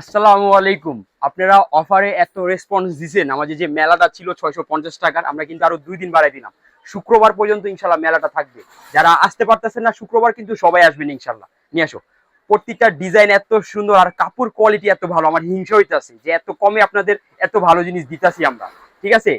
আসসালামু আলাইকুম। আপনারা অফারে এত রেসপন্স দিছেন। আমাদের যে মেলাটা ছিল ছয়শো পঞ্চাশ টাকার, আমরা কিন্তু আরও দুই দিন বাড়াই দিলাম। শুক্রবার পর্যন্ত ইনশাল্লাহ মেলাটা থাকবে। যারা আসতে পারতেছেন না, শুক্রবার কিন্তু সবাই আসবেন ইনশাল্লাহ। নিয়ে আসো। প্রত্যেকটা ডিজাইন এত সুন্দর আর কাপড় কোয়ালিটি এত ভালো। আমার হিংসা হইতাছে যে এত কমে আপনাদের এত ভালো জিনিস দিতাছি আমরা। ঠিক আছে?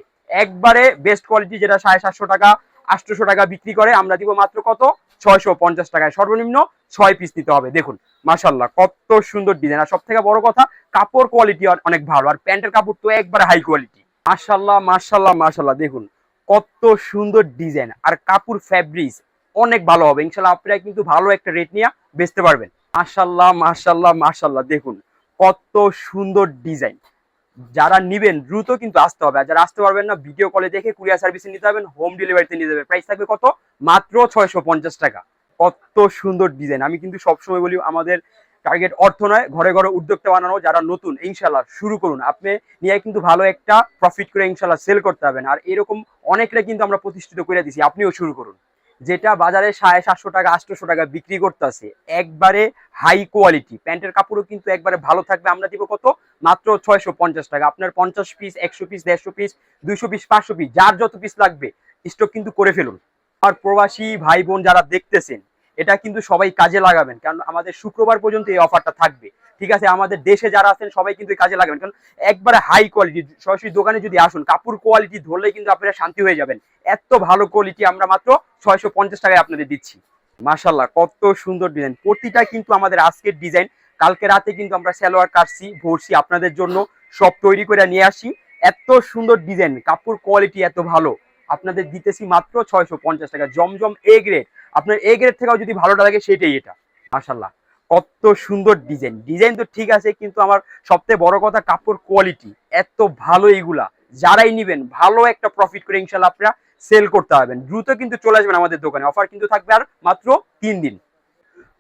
একবারে বেস্ট কোয়ালিটি যেটা সাড়ে সাতশো টাকা আটশোশো টাকা বিক্রি করে আমরা দিব মাত্র কত? ছয়শো পঞ্চাশ টাকায়। সর্বনিম্ন ছয় পিস নিতে হবে। দেখুন মাশাল্লাহ কত সুন্দর ডিজাইন আর সব থেকে বড় কথা, কাপড় কোয়ালিটি অনেক ভালো। আর প্যান্টের কাপড় তো একবারে হাই কোয়ালিটি মাশাল্লাহ মাশাল্লাহ মাশাল্লাহ দেখুন, কত সুন্দর ডিজাইন আর কাপড় ফ্যাব্রিক্স অনেক ভালো হবে। ইনশাল্লাহ আপনারা কিন্তু ভালো একটা রেট নিয়ে বেচতে পারবেন। মাশাল্লাহ মাশাল্লাহ মাশাল্লাহ দেখুন, কত সুন্দর ডিজাইন যারা নিবেন, দ্রুত কিন্তু আসতে হবে। যারা আসতে পারবেন না ভিডিও কলে দেখে কুরিয়ার সার্ভিসে নিতে পারবেন হোম ডেলিভারিতে নিতে হবে প্রাইস থাকবে কত? মাত্র ছয়শো পঞ্চাশ টাকা। কত সুন্দর ডিজাইন আমি কিন্তু সবসময় বলি, আমাদের টার্গেট অর্থ নয়, ঘরে ঘরে উদ্যোক্তা বানানো, যারা নতুন ইনশাল্লাহ শুরু করুন। আপনি নিয়ে কিন্তু ভালো একটা প্রফিট করে ইনশাল্লাহ সেল করতে পারবেন। আর এরকম অনেকটা কিন্তু আমরা প্রতিষ্ঠিত করে দিছি আপনিও শুরু করুন। যেটা বাজারে সাড়ে সাতশো টাকা, আটশোশো টাকা বিক্রি করতেছে। একবারে হাই কোয়ালিটি প্যান্টের কাপড়ও কিন্তু একবারে ভালো থাকবে। আমরা দিব কত? মাত্র ছয়শো পঞ্চাশ টাকা। আপনার পঞ্চাশ পিস একশো পিস দেড়শো পিস দুইশো পিস পাঁচশো পিস যার যত পিস লাগবে স্টক কিন্তু করে ফেলুন। আর প্রবাসী ভাই বোন যারা দেখতেছেন এটা কিন্তু সবাই কাজে লাগাবেন। কারণ আমাদের শুক্রবার পর্যন্ত এই অফারটা থাকবে। ঠিক আছে, আমাদের দেশে যারা আছেন সবাই কিন্তু কাজে লাগাবেন। কারণ একবারে হাই কোয়ালিটি সরাসরি দোকানে যদি আসুন, কাপড় কোয়ালিটি ধরলে কিন্তু আপনারা শান্তি হয়ে যাবেন। এত ভালো কোয়ালিটি আমরা মাত্র ছয়শো পঞ্চাশ টাকায় আপনাদের দিচ্ছি। মাশাল্লাহ কত সুন্দর ডিজাইন প্রতিটা কিন্তু আমাদের আজকের ডিজাইন কালকে রাতে কিন্তু আমরা সালোয়ার কাটছি, ভরছি আপনাদের জন্য। সব তৈরি করে নিয়ে আসি। এত সুন্দর ডিজাইন কাপড় কোয়ালিটি এত ভালো। আপনাদের দিতেছি মাত্র ছয়শো পঞ্চাশ টাকা। জমজম এ গ্রেড আপনার এ গ্রেড থেকেও যদি ভালোটা লাগে সেটাই এটা মাশাল্লাহ কত সুন্দর ডিজাইন ডিজাইন তো ঠিক আছে, কিন্তু আমার সবথেকে বড় কথা কাপড় কোয়ালিটি এত ভালো এগুলা। যারাই নিবেন, ভালো একটা প্রফিট করে ইনশাল্লাহ আপনারা সেল করতে পারবেন। দ্রুত কিন্তু চলে আসবেন আমাদের দোকানে। অফার কিন্তু থাকবে আর মাত্র তিন দিন।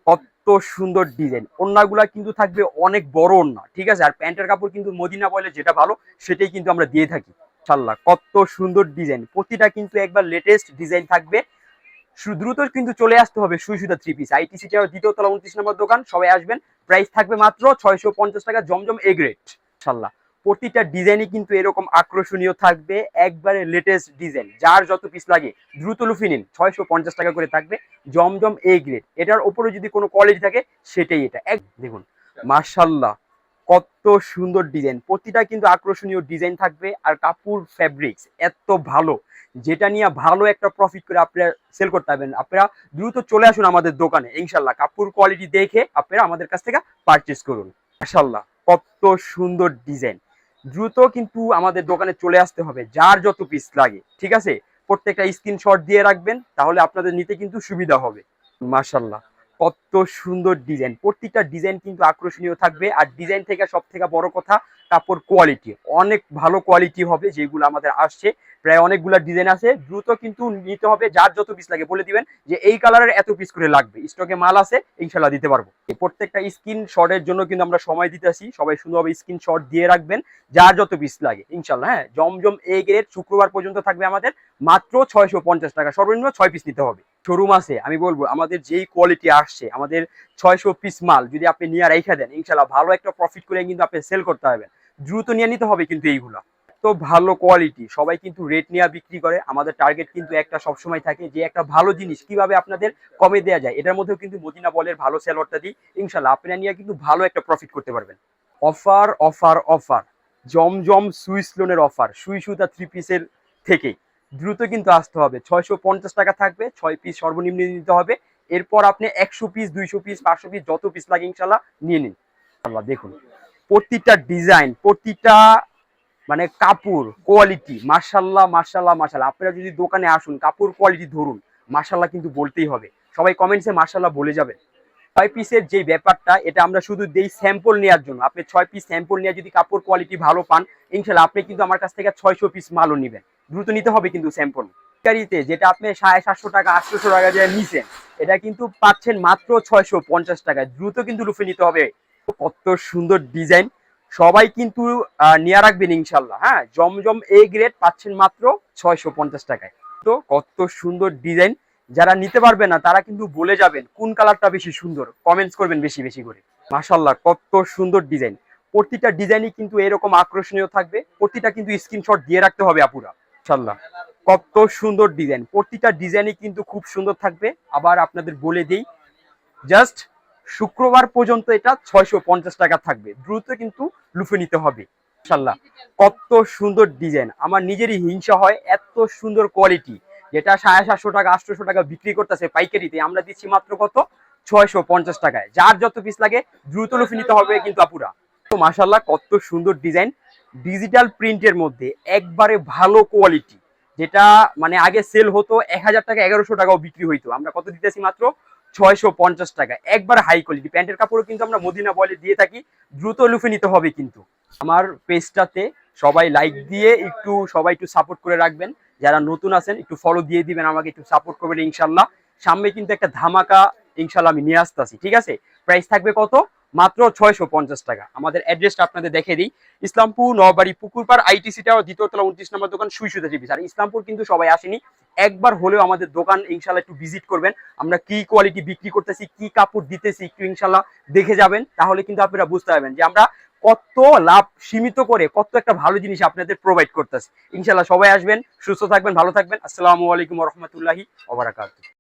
কত সুন্দর ডিজাইন ওন্নাগুলা কিন্তু থাকবে অনেক বড় ওন্না, ঠিক আছে? আর প্যান্টের কাপড় কিন্তু মদিনা বলে যেটা ভালো, সেটাই কিন্তু আমরা দিয়ে থাকি ইনশাল্লাহ কত সুন্দর ডিজাইন প্রতিটা কিন্তু একবার লেটেস্ট ডিজাইন থাকবে। দ্রুত কিন্তু চলে আসতে হবে সুই সুতা থ্রি পিস আইটিসি দ্বিতীয় তলা উনত্রিশ নম্বর দোকান, সবাই আসবেন। প্রাইস থাকবে মাত্র ছয়শো পঞ্চাশ টাকা, জমজম এ গ্রেড ইনশাল্লাহ প্রতিটা ডিজাইনই কিন্তু এরকম আকর্ষণীয় থাকবে, একবারে লেটেস্ট ডিজাইন যার যত পিস লাগে, দ্রুত লুফি নিন। ছয়শো পঞ্চাশ টাকা করে থাকবে, জমজম এ গ্রেড এটার ওপরে যদি কোনো কোয়ালিটি থাকে, সেটাই এটা। এক দেখুন মার্শাল্লাহ কত সুন্দর ডিজাইন প্রতিটা কিন্তু আকর্ষণীয় ডিজাইন থাকবে। আর কাপড় ফ্যাব্রিক্স এত ভালো। যেটা নিয়ে ভালো একটা প্রফিট করে আপনারা সেল করতে পারবেন। আপনারা দ্রুত চলে আসুন আমাদের দোকানে ইনশাল্লাহ কাপড় কোয়ালিটি দেখে আপনারা আমাদের কাছ থেকে পারচেস করুন। মাশাল্লাহ কত সুন্দর ডিজাইন দ্রুত কিন্তু আমাদের দোকানে চলে আসতে হবে, যার যত পিস লাগে, ঠিক আছে? প্রত্যেকটা স্ক্রিনশট দিয়ে রাখবেন, তাহলে আপনাদের নিতে কিন্তু সুবিধা হবে। মাশাল্লাহ কত সুন্দর ডিজাইন প্রত্যেকটা ডিজাইন কিন্তু আকর্ষণীয় থাকবে, আর ডিজাইন থেকে সব থেকে বড় কথা, কাপড় কোয়ালিটি অনেক ভালো কোয়ালিটি হবে যেগুলো আমাদের আসছে প্রায় অনেকগুলো ডিজাইন আছে। দ্রুত কিন্তু নিতে হবে যার যত পিস লাগে। বলে দিবেন যে এই কালারের এত পিস করে লাগবে। স্টকে মাল আছে ইনশাল্লাহ দিতে পারব। প্রত্যেকটা স্ক্রিন শটের জন্য কিন্তু আমরা সময় দিতেছি। সবাই সুন্দরভাবে স্ক্রিন শট দিয়ে রাখবেন, যার যত পিস লাগে। ইনশাল্লাহ হ্যাঁ জমজম এ গ্রেড শুক্রবার পর্যন্ত থাকবে আমাদের। মাত্র ছয়শো পঞ্চাশ টাকা। সর্বনিম্ন ছয় পিস নিতে হবে। শোরুম আছে, আমি বলব, আমাদের যেই কোয়ালিটি আসছে, আমাদের ছয়শো পিস মাল যদি আপনি নিয়ে রেখে দেন ইনশাল্লাহ ভালো একটা প্রফিট করে কিন্তু আপনি সেল করতে পারবেন। দ্রুত নিয়ে নিতে হবে কিন্তু এইগুলা। তো ভালো কোয়ালিটি সবাই কিন্তু রেট নেওয়া বিক্রি করে। আমাদের টার্গেট কিন্তু একটা সবসময় থাকে যে একটা ভালো জিনিস কীভাবে আপনাদের কমে দেওয়া যায়। এটার মধ্যেও কিন্তু মদিনা বলের ভালো সেলরটা দিই। ইনশাল্লাহ আপনারা নিয়ে কিন্তু ভালো একটা প্রফিট করতে পারবেন। অফার অফার অফার জমজম সুইস লোনের অফার সুই সুতা থ্রি পিসের থেকে। দ্রুত কিন্তু আসতে হবে। ছয়শো পঞ্চাশ টাকা থাকবে। ছয় পিস সর্বনিম্ন নিতে হবে। এরপর আপনি একশো পিস দুইশো পিস পাঁচশো পিস যত পিস লাগে ইনশাল্লাহ নিয়ে নিন। দেখুন। প্রতিটা ডিজাইন প্রতিটা মানে কাপড় কোয়ালিটি মার্শাল্লাহ মার্শাল্লাহ মার্শাল্লাহ আপনারা যদি দোকানে আসুন, কাপড় কোয়ালিটি ধরুন মার্শাল্লাহ কিন্তু বলতেই হবে। সবাই কমেন্টসে মার্শাল্লাহ বলে যাবেন। ছয় পিসের যে ব্যাপারটা, এটা আমরা শুধু দেই স্যাম্পল নেওয়ার জন্য। আপনি ছয় পিস স্যাম্পল নিয়ে যদি কাপড় কোয়ালিটি ভালো পান, ইনশাল্লাহ আপনি কিন্তু আমার কাছ থেকে ছয়শো পিস মালও নেবেন। দ্রুত নিতে হবে কিন্তু স্যাম্পল গাড়িতে যেটা আপনি সাড়ে সাতশো টাকা, আটশোশো টাকা দিয়ে নিছেন, এটা কিন্তু পাচ্ছেন মাত্র ছয়শো পঞ্চাশ টাকায়। দ্রুত কিন্তু লুফে নিতে হবে। কত সুন্দর ডিজাইন সবাই কিন্তু নিয়ে রাখবেন ইনশাল্লাহ হ্যাঁ? জমজম এ গ্রেড পাচ্ছেন মাত্র ছয়শো পঞ্চাশ টাকায়। তো কত সুন্দর ডিজাইন যারা নিতে পারবে না, তারা কিন্তু বলে যাবেন কোন কালারটা বেশি সুন্দর। কমেন্টস করবেন বেশি বেশি করে। মাশাল্লাহ কত সুন্দর ডিজাইন প্রতিটা ডিজাইনই কিন্তু এরকম আকর্ষণীয় থাকবে। প্রতিটা কিন্তু স্ক্রিনশট দিয়ে রাখতে হবে আপুরা ইনশাল্লাহ কত সুন্দর ডিজাইন প্রতিটা ডিজাইনই কিন্তু খুব সুন্দর থাকবে। আবার আপনাদের বলে দেই জাস্ট শুক্রবার পর্যন্ত এটা ছয়শো পঞ্চাশ টাকা থাকবে। দ্রুত কিন্তু লুফে নিতে হবে। ইনশাল্লাহ কত সুন্দর ডিজাইন। আমার নিজেরই হিংসা হয়, এত সুন্দর কোয়ালিটি। যেটা সাড়ে সাতশো টাকা, আটশোশো টাকা বিক্রি করতেছে পাইকারিতে, আমরা দিচ্ছি মাত্র কত? ছয়শো পঞ্চাশ টাকায়। যার যত পিস লাগে, দ্রুত লুফে নিতে হবে কিন্তু আপুরা। তো মাসাল্লাহ কত সুন্দর ডিজাইন। ডিজিটাল প্রিন্টের মধ্যে একবারে ভালো কোয়ালিটি। যেটা মানে আগে সেল হতো, এক হাজার টাকা, এগারোশো টাকাও বিক্রি হইতো। আমরা কত দিতেছি মাত্র? ছয়শো পঞ্চাশ টাকা। একবার হাই কোয়ালিটি প্যান্টের কাপড়ও কিন্তু আমরা মদিনা বলে দিয়ে থাকি। দ্রুত লুফে নিতে হবে কিন্তু। আমার পেজটাতে সবাই লাইক দিয়ে একটু, সবাই একটু সাপোর্ট করে রাখবেন। যারা নতুন আছেন, একটু ফলো দিয়ে দিবেন, আমাকে একটু সাপোর্ট করবেন ইনশাল্লাহ। সামনে কিন্তু একটা ধামাকা ইনশাল্লাহ আমি নিয়ে আসতেছি, ঠিক আছে? প্রাইস থাকবে কত? মাত্র ছয়শো পঞ্চাশ টাকা। আমাদের অ্যাড্রেসটা আপনাদের দেখে দিই। ইসলামপুর নবাড়ি পুকুরপাড় আইটিসি টাওয়ার দ্বিতীয়তলা উনত্রিশ নম্বর দোকান সুই সুতা টিভিস আর ইসলামপুর কিন্তু সবাই আসেনি। একবার হলেও আমাদের দোকান ইনশাল্লাহ একটু ভিজিট করবেন। আমরা কি কোয়ালিটি বিক্রি করতেছি, কি কাপড় দিতেছি একটু ইনশাল্লাহ দেখে যাবেন। তাহলে কিন্তু আপনারা বুঝতে পারবেন যে আমরা কত লাভ সীমিত করে কত একটা ভালো জিনিস আপনাদের প্রোভাইড করতেছি। ইনশাল্লাহ সবাই আসবেন, সুস্থ থাকবেন, ভালো থাকবেন। আসসালামু আলাইকুম রহমতুল্লাহি ওবরাকাতুহ